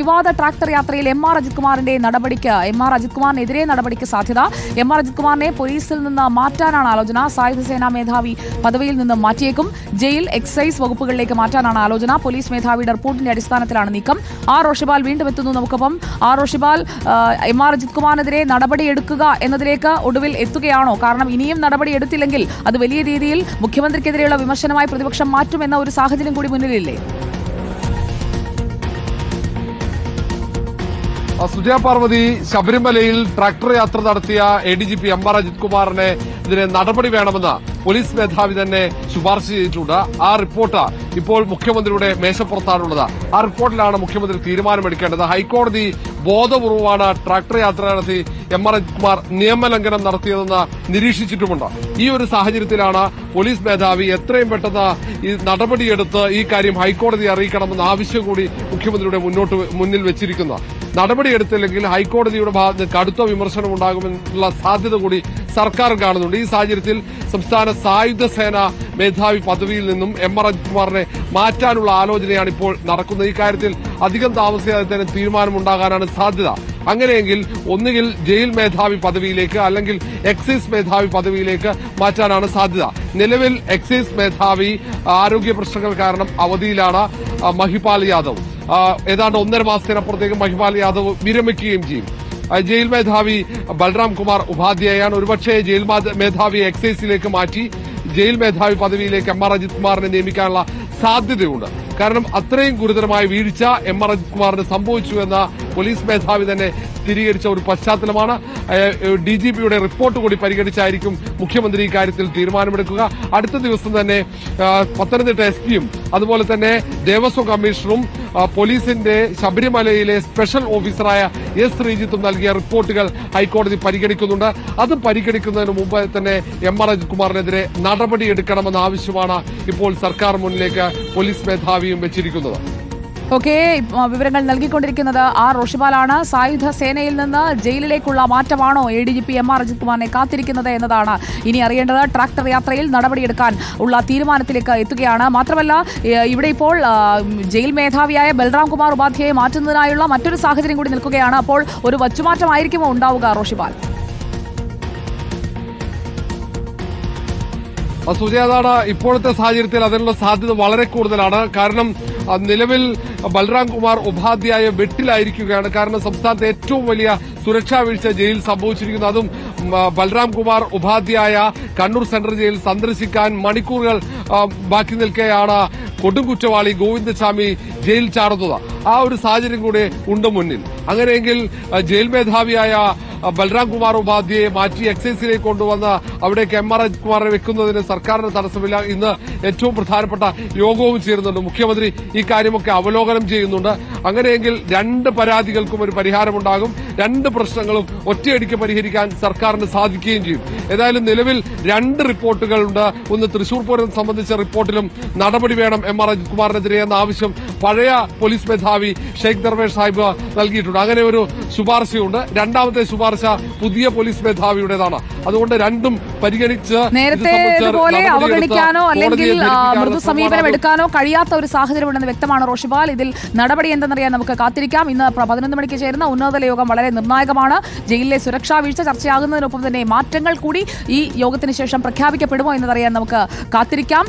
വിവാദ ട്രാക്ടർ യാത്രയിൽ M R Ajith കുമാറിന്റെ നടപടിക്ക് എം ആർ അജിത് കുമാറിനെതിരെ നടപടിക്ക് സാധ്യത. എം ആർ അജിത് കുമാറിനെ പോലീസിൽ നിന്ന് മാറ്റാനാണ് ആലോചന. സായുധ സേനാ മേധാവി പദവിയിൽ നിന്ന് മാറ്റിയേക്കും. ജയിൽ എക്സൈസ് വകുപ്പുകളിലേക്ക് മാറ്റാനാണ് ആലോചന. പോലീസ് മേധാവിയുടെ റിപ്പോർട്ടിന്റെ അടിസ്ഥാനത്തിലാണ് നീക്കം. ആർ. റോഷിബാൽ വീണ്ടും എത്തുന്നു നമുക്കൊപ്പം. R. Roshipal M R Ajith കുമാറിനെതിരെ നടപടിയെടുക്കുക എന്നതിലേക്ക് ഒടുവിൽ എത്തുകയാണോ? കാരണം ഇനിയും നടപടി എടുത്തില്ലെങ്കിൽ അത് വലിയ രീതിയിൽ മുഖ്യമന്ത്രിക്കെതിരെയുള്ള വിമർശനമായി പ്രതിപക്ഷം മാറ്റുമെന്ന ഒരു സാഹചര്യം കൂടി മുന്നിലില്ലേ? സുജയ പാർവതി ശബരിമലയിൽ ട്രാക്ടർ യാത്ര നടത്തിയ A D G P M R Ajith കുമാറിനെ ഇതിന് നടപടി വേണമെന്ന് പോലീസ് മേധാവി തന്നെ ശുപാർശ ചെയ്തിട്ടുണ്ട്. ആ റിപ്പോർട്ട് ഇപ്പോൾ മുഖ്യമന്ത്രിയുടെ മേശപ്പുറത്താണുള്ളത്. ആ റിപ്പോർട്ടിലാണ് മുഖ്യമന്ത്രി തീരുമാനമെടുക്കേണ്ടത്. ഹൈക്കോടതി ബോധപൂർവമാണ് ട്രാക്ടർ യാത്ര നടത്തി എം ആർ അജിത് കുമാർ നിയമലംഘനം നടത്തിയതെന്ന് നിരീക്ഷിച്ചിട്ടുമുണ്ട്. ഈ ഒരു സാഹചര്യത്തിലാണ് പോലീസ് മേധാവി എത്രയും പെട്ടെന്ന് ഈ നടപടിയെടുത്ത് ഈ കാര്യം ഹൈക്കോടതി അറിയിക്കണമെന്ന ആവശ്യം കൂടി മുഖ്യമന്ത്രിയുടെ മുന്നോട്ട് മുന്നിൽ വെച്ചിരിക്കുന്നത് നടപടിയെടുത്തില്ലെങ്കിൽ ഹൈക്കോടതിയുടെ ഭാഗത്ത് കടുത്ത വിമർശനം ഉണ്ടാകുമെന്നുള്ള സാധ്യത കൂടി സർക്കാർ കാണുന്നുണ്ട്. ഈ സാഹചര്യത്തിൽ സംസ്ഥാന സായുധ സേന മേധാവി പദവിയിൽ നിന്നും എം ആർ അജിത് കുമാറിനെ മാറ്റാനുള്ള ആലോചനയാണ് ഇപ്പോൾ നടക്കുന്നത്. ഈ കാര്യത്തിൽ അധികം താമസിയാതെ തന്നെ തീരുമാനമുണ്ടാകാനാണ് സാധ്യത. അങ്ങനെയെങ്കിൽ ഒന്നുകിൽ ജയിൽ മേധാവി പദവിയിലേക്ക് അല്ലെങ്കിൽ എക്സൈസ് മേധാവി പദവിയിലേക്ക് മാറ്റാനാണ് സാധ്യത. നിലവിൽ എക്സൈസ് മേധാവി ആരോഗ്യ പ്രശ്നങ്ങൾ കാരണം അവധിയിലാണ് മഹിപാൽ യാദവ്. ഏതാണ്ട് ഒന്നര മാസത്തിനപ്പുറത്തേക്ക് മഹിപാൽ യാദവ് വിരമിക്കുകയും ചെയ്യും. ജയിൽ മേധാവി ബൽറാം കുമാർ ഉപാധ്യായാണ് ഒരുപക്ഷെ ജയിൽ മാധ- മേധാവി എക്സൈസിലേക്ക് മാറ്റി ജയിൽ മേധാവി പദവിയിലേക്ക് എം ആർ അജിത് കുമാറിനെ നിയമിക്കാനുള്ള സാധ്യതയുണ്ട്. കാരണം അത്രയും ഗുരുതരമായ വീഴ്ച എം ആർ അജിത് കുമാറിന് സംഭവിച്ചു എന്ന പോലീസ് മേധാവി തന്നെ സ്ഥിരീകരിച്ച ഒരു പശ്ചാത്തലമാണ്. ഡി ജി പിയുടെ റിപ്പോർട്ട് കൂടി പരിഗണിച്ചായിരിക്കും മുഖ്യമന്ത്രി ഇക്കാര്യത്തിൽ തീരുമാനമെടുക്കുക. അടുത്ത ദിവസം തന്നെ പത്തനംതിട്ട എസ് പിയും അതുപോലെ തന്നെ ദേവസ്വം കമ്മീഷണറും പോലീസിന്റെ ശബരിമലയിലെ സ്പെഷ്യൽ ഓഫീസറായ എസ് ശ്രീജിത്തും നൽകിയ റിപ്പോർട്ടുകൾ ഹൈക്കോടതി പരിഗണിക്കുന്നുണ്ട്. അത് പരിഗണിക്കുന്നതിന് മുമ്പ് തന്നെ എം ആർ അജിത് കുമാറിനെതിരെ നടപടിയെടുക്കണമെന്ന ആവശ്യമാണ് ഇപ്പോൾ സർക്കാർ മുന്നിലേക്ക് പോലീസ് മേധാവിയും വെച്ചിരിക്കുന്നത്. ഓക്കെ വിവരങ്ങൾ നൽകിക്കൊണ്ടിരിക്കുന്നത് ആർ റോഷിപാലാണ്. സായുധ സേനയിൽ നിന്ന് ജയിലിലേക്കുള്ള മാറ്റമാണോ A D G P M R Ajith കുമാറിനെ കാത്തിരിക്കുന്നത് എന്നതാണ് ഇനി അറിയേണ്ടത്. ട്രാക്ടർ യാത്രയിൽ നടപടിയെടുക്കാൻ ഉള്ള തീരുമാനത്തിലേക്ക് എത്തുകയാണ്. മാത്രമല്ല ഇവിടെ ഇപ്പോൾ ജയിൽ മേധാവിയായ ബൽറാം കുമാർ ഉപാധ്യായെ മാറ്റുന്നതിനായുള്ള മറ്റൊരു സാഹചര്യം കൂടി നിൽക്കുകയാണ്. അപ്പോൾ ഒരു വച്ചുമാറ്റമായിരിക്കുമോ ഉണ്ടാവുക റോഷിബാൽ ആ, സുജയ അതാണ് ഇപ്പോഴത്തെ സാഹചര്യത്തിൽ അതിനുള്ള സാധ്യത വളരെ കൂടുതലാണ്. കാരണം നിലവിൽ ബൽറാം കുമാർ ഉപാധ്യായ വെട്ടിലായിരിക്കുകയാണ്. കാരണം സംസ്ഥാനത്തെ ഏറ്റവും വലിയ സുരക്ഷാ വീഴ്ച ജയിലിൽ സംഭവിച്ചിരിക്കുന്നു. അതും ബൽറാം കുമാർ ഉപാധ്യായ കണ്ണൂർ സെൻട്രൽ ജയിൽ സന്ദർശിക്കാൻ മണിക്കൂറുകൾ ബാക്കി നിൽക്കെയാണ് കൊടുംകുറ്റവാളി ഗോവിന്ദസ്വാമി ജയിൽ ചാടുന്നത്. ആ ഒരു സാഹചര്യം കൂടെ ഉണ്ട് മുന്നിൽ. അങ്ങനെയെങ്കിൽ ജയിൽ മേധാവിയായ ബൽറാം കുമാർ ഉപാധ്യയെ മാറ്റി എക്സൈസിലേക്ക് കൊണ്ടുവന്ന് അവിടേക്ക് എം ആർ കുമാറിനെ വെക്കുന്നതിന് സർക്കാരിന് തടസ്സമില്ല. ഇന്ന് ഏറ്റവും പ്രധാനപ്പെട്ട യോഗവും ചേരുന്നുണ്ട്. മുഖ്യമന്ത്രി ഈ കാര്യമൊക്കെ അവലോകനം ചെയ്യുന്നുണ്ട്. അങ്ങനെയെങ്കിൽ രണ്ട് പരാതികൾക്കും ഒരു പരിഹാരമുണ്ടാകും. രണ്ട് പ്രശ്നങ്ങളും ഒറ്റയടിക്ക് പരിഹരിക്കാൻ സർക്കാരിന് സാധിക്കുകയും ചെയ്യും. ഏതായാലും നിലവിൽ രണ്ട് റിപ്പോർട്ടുകളുണ്ട് ഒന്ന് തൃശൂർ പൂരം സംബന്ധിച്ച റിപ്പോർട്ടിലും നടപടി വേണം എം ആർ അജിത് കുമാറിനെതിരെ എന്ന ആവശ്യം പഴയ പോലീസ് മേധാവി ഷെയ്ഖ് ദർവേഷ് സാഹിബ് നൽകിയിട്ടുണ്ട്. അങ്ങനെ ഒരു ശുപാർശയുണ്ട്. രണ്ടാമത്തെ ശുപാർശ പുതിയ പോലീസ് മേധാവിയുടേതാണ്. അതുകൊണ്ട് രണ്ടും പരിഗണിച്ച് നേരത്തെ ഇതുപോലെ അവഗണിക്കാനോ അല്ലെങ്കിൽ മൃദു സമീപനം എടുക്കാനോ കഴിയാത്ത ഒരു സാഹചര്യം ഉണ്ടെന്ന് വ്യക്തമാണ് റോഷിബാൽ. ഇതിൽ നടപടി എന്തെന്നറിയാൻ നമുക്ക് കാത്തിരിക്കാം. ഇന്ന് പതിനൊന്ന് മണിക്ക് ചേരുന്ന ഉന്നതതല യോഗം വളരെ നിർണായകമാണ്. ജയിലിലെ സുരക്ഷാ വീഴ്ച ചർച്ചയാകുന്നതിനൊപ്പം തന്നെ മാറ്റങ്ങൾ കൂടി ഈ യോഗത്തിന് ശേഷം പ്രഖ്യാപിക്കപ്പെടുമോ എന്നതറിയാൻ നമുക്ക് കാത്തിരിക്കാം.